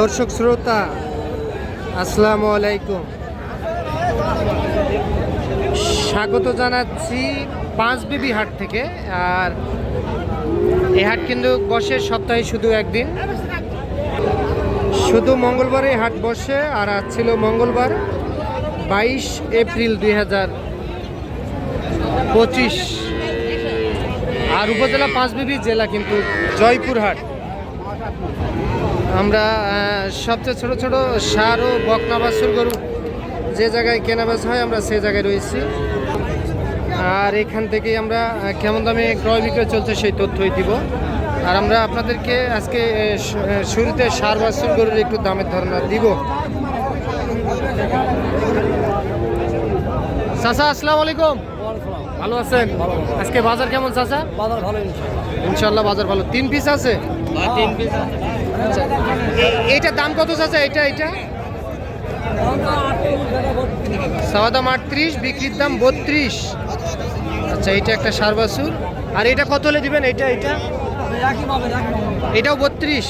দর্শক শ্রোতা, আসসালামু আলাইকুম। স্বাগত জানাচ্ছি পাঁচ বিবি হাট থেকে, আর এই হাট কিন্তু বসে সপ্তাহে শুধু একদিন। শুধু মঙ্গলবারে হাট বসে, আর আজ ছিল মঙ্গলবার, বাইশ এপ্রিল দুই হাজার পঁচিশ। আর উপজেলা পাঁচবিবি জেলা কিন্তু জয়পুরহাট। আমরা সবচেয়ে ছোট ছোট সার ও বকনা বাছুর গরু যে জায়গায় কেনা বেচা হয় আমরা সেই জায়গায় রয়েছি। আর এখান থেকেই আমরা কেমন দামে ক্রয় বিক্রয় চলছে সেই তথ্যই দিব। আর আমরা আপনাদেরকে আজকে শুরুতে সার বাছুর গরুর একটু দামের ধারণা দিব। চাচা আসসালামু আলাইকুম। ভালো আছেন? আজকে বাজার কেমন চাচা? বাজার ভালো ইনশাল্লাহ বাজার ভালো। তিন পিস আছে? তিন পিস এ- এইটার দাম কত চাচা? এটা এটা? সাওয়া দাম আটত্রিশ বিক্রির দাম বত্রিশ। আচ্ছা এটা একটা সার বাছুর। আর এটা কত হলে দিবেন? এটা এটা? এটাও বত্রিশ।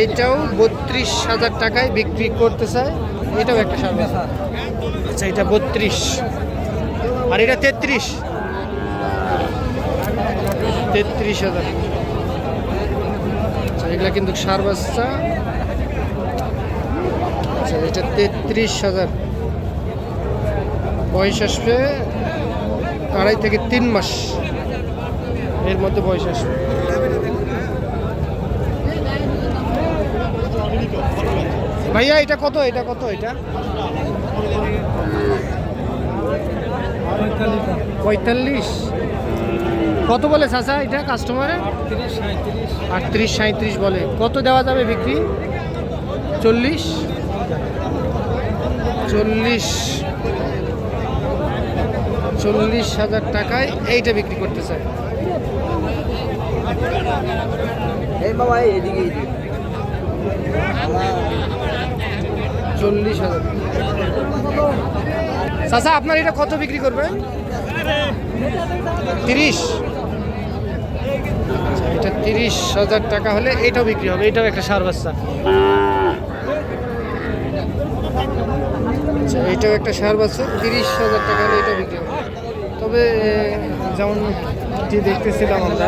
এইটাও বত্রিশ হাজার টাকায় বিক্রি করতে চায়। এটাও একটা সার বাছুর। আচ্ছা এটা বত্রিশ। আর এটা তেত্রিশ। তেত্রিশ হাজার। আচ্ছা এগুলা কিন্তু সার বাচ্চা। আচ্ছা এটা তেত্রিশ হাজার। বয়স আসবে আড়াই থেকে তিন মাস। এর মধ্যে বয়স আসবে। ভাইয়া, এটা কত? এটা কত? এটা? পঁয়তাল্লিশ। কত বলে চাচা এটা কাস্টমারে আটত্রিশ সাঁত্রিশ বলে। কত দেওয়া যাবে বিক্রি? চল্লিশ? চল্লিশ। চল্লিশ হাজার টাকায় এইটা বিক্রি করতে এদিকে চল্লিশ হাজার। চাচা আপনার এটা কত বিক্রি করবেন? তিরিশ। এটা তিরিশ হাজার টাকা হলে এটাও বিক্রি হবে, এটাও একটা সার বাচ্চা। আচ্ছা এটাও একটা সার বাচ্চা, তিরিশ হাজার টাকা হলে এটা বিক্রি হবে। তবে যেমন যে দেখতেছিলাম আমরা,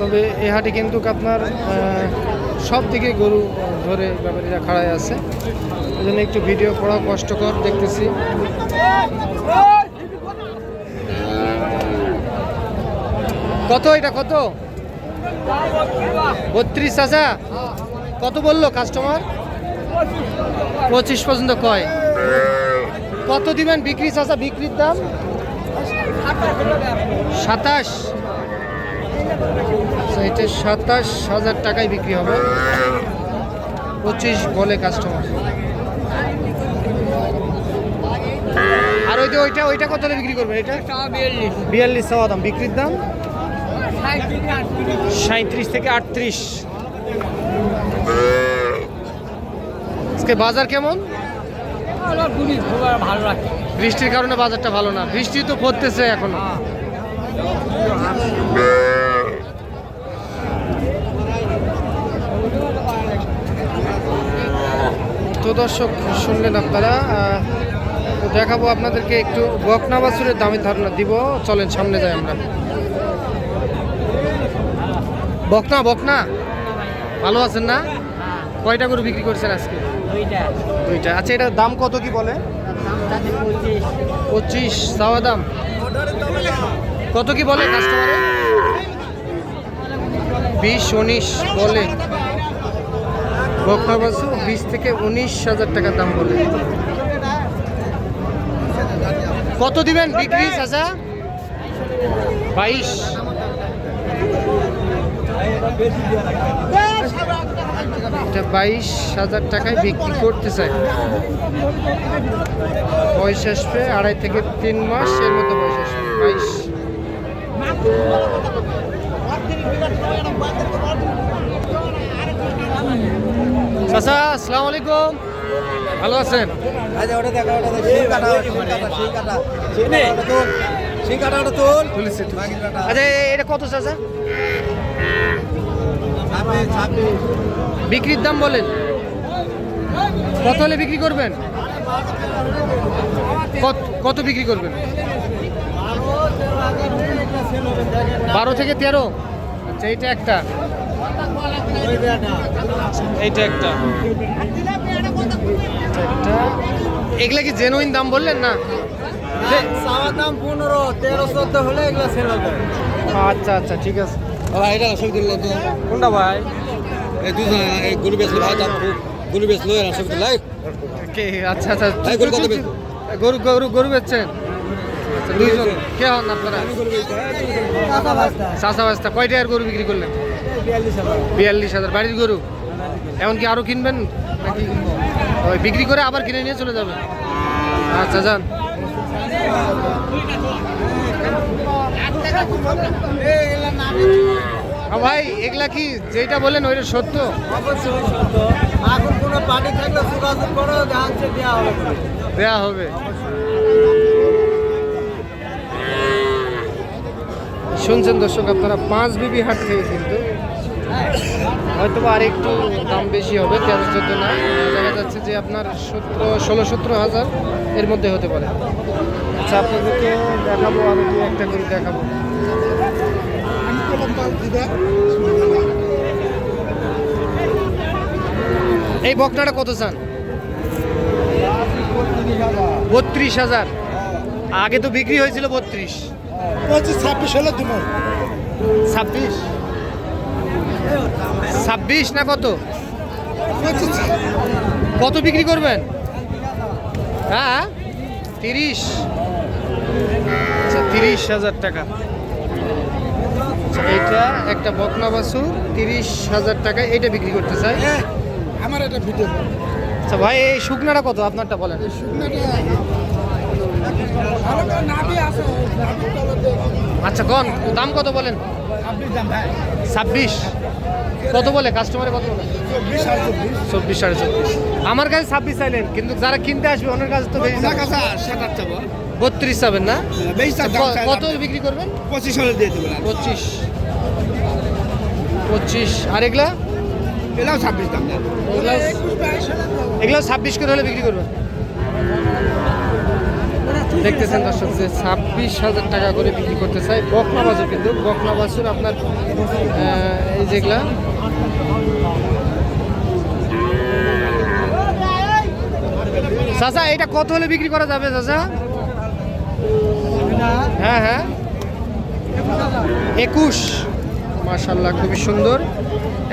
তবে এ হাটে কিন্তু আপনার সব দিকে গরু ধরে ব্যাপারীরা খাড়ায় আছে। ওই জন্য একটু ভিডিও করা কষ্টকর, দেখতেছি। কত এটা, কত? বত্রিশ হাজার কত বলল কাস্টমার পঁচিশ পর্যন্ত কয়। কত দিবেন বিক্রি চাচা? বিক্রির দাম? সাতাশ। আচ্ছা, এটা সাতাশ হাজার টাকায় বিক্রি হবে। পঁচিশ বলে কাস্টমার আর ওই যে ওইটা ওইটা কত বিক্রি করবেন এটা? বিয়াল্লিশ। চাওয়া দাম। বিক্রির দাম? সাঁত্রিশ থেকে আটত্রিশ। আজকে বাজার কেমন? ভালো বৃষ্টির কারণে বাজারটা ভালো না। বৃষ্টি তো পড়তেছে এখন। তো দর্শক, শুনলেন আপনারা। দেখাবো আপনাদেরকে একটু বকনা বাছুরের দামের ধারণা দিব। চলেন, সামনে যাই আমরা। বকনা বকনা? ভালো আছেন না? কয়টা গরু বিক্রি করছেন আজকে? দুইটা। আচ্ছা এটার দাম কত কি বলে? পঁচিশ। পঁচিশ চাওয়া দাম? কত কি বলে কাস্টমারে বিশ উনিশ বলে। বকনা বাসু বিশ থেকে উনিশ হাজার টাকার দাম বলে। কত দিবেন বিক্রি চাচা বাইশ। এটা বাইশ হাজার টাকায় বিক্রি করতে চাই বয়স আসবে আড়াই থেকে তিন মাস এর মধ্যে বয়স আসবে বাইশ। চাচা আসসালামু আলাইকুম। ভালো আছেন? ওটা দেখা ওটা সেই কাটা সেই কাটা সেই কাটা। তোল। তুলেছি। আচ্ছা এটা কত চাচা? বিক্রির দাম বলেন। কত হলে বিক্রি করবেন? কত কত বিক্রি করবেন? বারো থেকে তেরো? আচ্ছা এইটা একটা। এইটা একটা। একটা। এগুলা কি জেনুইন দাম বললেন না? চাওয়ার দাম পনেরো তেরো চোদ্দ হলে এগুলো সেল হবে আচ্ছা আচ্ছা ঠিক আছে। ভাই এটা দিল তো কোনটা ভাই? এই দুজন এই গরু বেচলো ভাই দাম গরু বেচলো এরা দিল কে? আচ্ছা আচ্ছা গরু কত? গরু গরু গরু বেচছেন? আচ্ছা দুইজন। কে হন আপনারা? চাষা বাস্তা কয়টা আর গরু বিক্রি করলেন? বিয়াল্লিশ হাজার। বাড়ির গরু? এমনকি আরও কিনবেন? নাকি? ওই বিক্রি করে আবার কিনে নিয়ে চলে যাবেন আচ্ছা যান। ভাই এগুলা কি যেটা বলেন ওইটা সত্য? অবশ্যই সত্য। এখন কোনো পার্টি থাকলে যোগাযোগ করো দেওয়া হবে। দেয়া হবে। শুনছেন দর্শক আপনারা পাঁচ বিবি হাট থেকে কিন্তু হয়তো আর একটু দাম বেশি হবে তেরো চোদ্দ না। দেখা যাচ্ছে যে আপনার সতেরো ষোলো সতেরো হাজার এর মধ্যে হতে পারে। আচ্ছা আপনাদেরকে দেখাবো আরও দু একটা করে দেখাবো। এই বকনাটা কত চান? বত্রিশ হাজার। আগে তো বিক্রি হয়েছিল বত্রিশ। পঁচিশ ছাব্বিশ হলে তুমি ছাব্বিশ? ছাব্বিশ না কত? কত বিক্রি করবেন? হ্যাঁ? তিরিশ। আচ্ছা তিরিশ হাজার টাকা। এইটা একটা বকনা বাসু তিরিশ হাজার টাকা এটা বিক্রি করতে চাই। আমার একটা ভিডিও। আচ্ছা ভাই এই শুকনাটা কত? আপনারটা বলেন। আচ্ছা কন দাম কত বলেন? ছাব্বিশ। কত বলে? কাস্টমারে কত বলে? চব্বিশ সাড়ে চব্বিশ। আমার কাছে ছাব্বিশ চাইলেন কিন্তু যারা কিনতে আসবে ওনার কাছে তো বত্রিশ চাবেন না? ক- কত বিক্রি করবেন? পঁচিশ হলে দিয়ে দেবো পঁচিশ। পঁচিশ। আর এগুলা? এটাও ছাব্বিশ দাম এগুলা এগুলো ছাব্বিশ করে হলে বিক্রি করবেন। দেখতেছেন দর্শক যে ছাব্বিশ হাজার টাকা করে বিক্রি করতে চাই বকনা বাছুর কিন্তু। বকনা বাছুর আপনার এই যেগুলা। চাচা, এটা কত হলে বিক্রি করা যাবে চাচা? হ্যাঁ হ্যাঁ। একুশ। মার্শাল্লাহ খুবই সুন্দর।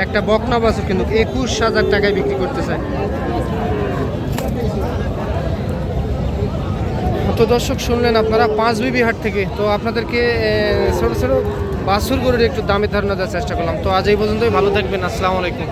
একটা বকনা বাছুর কিন্তু একুশ হাজার টাকায় বিক্রি করতে চায়। তো দর্শক, শুনলেন আপনারা, পাঁচ বিবি হাট থেকে। তো আপনাদেরকে ছোটো ছোট বাসুর গরুর একটু দামে ধারণা দেওয়ার চেষ্টা করলাম। তো আজ এই পর্যন্তই, ভালো থাকবেন, আসসালামু আলাইকুম।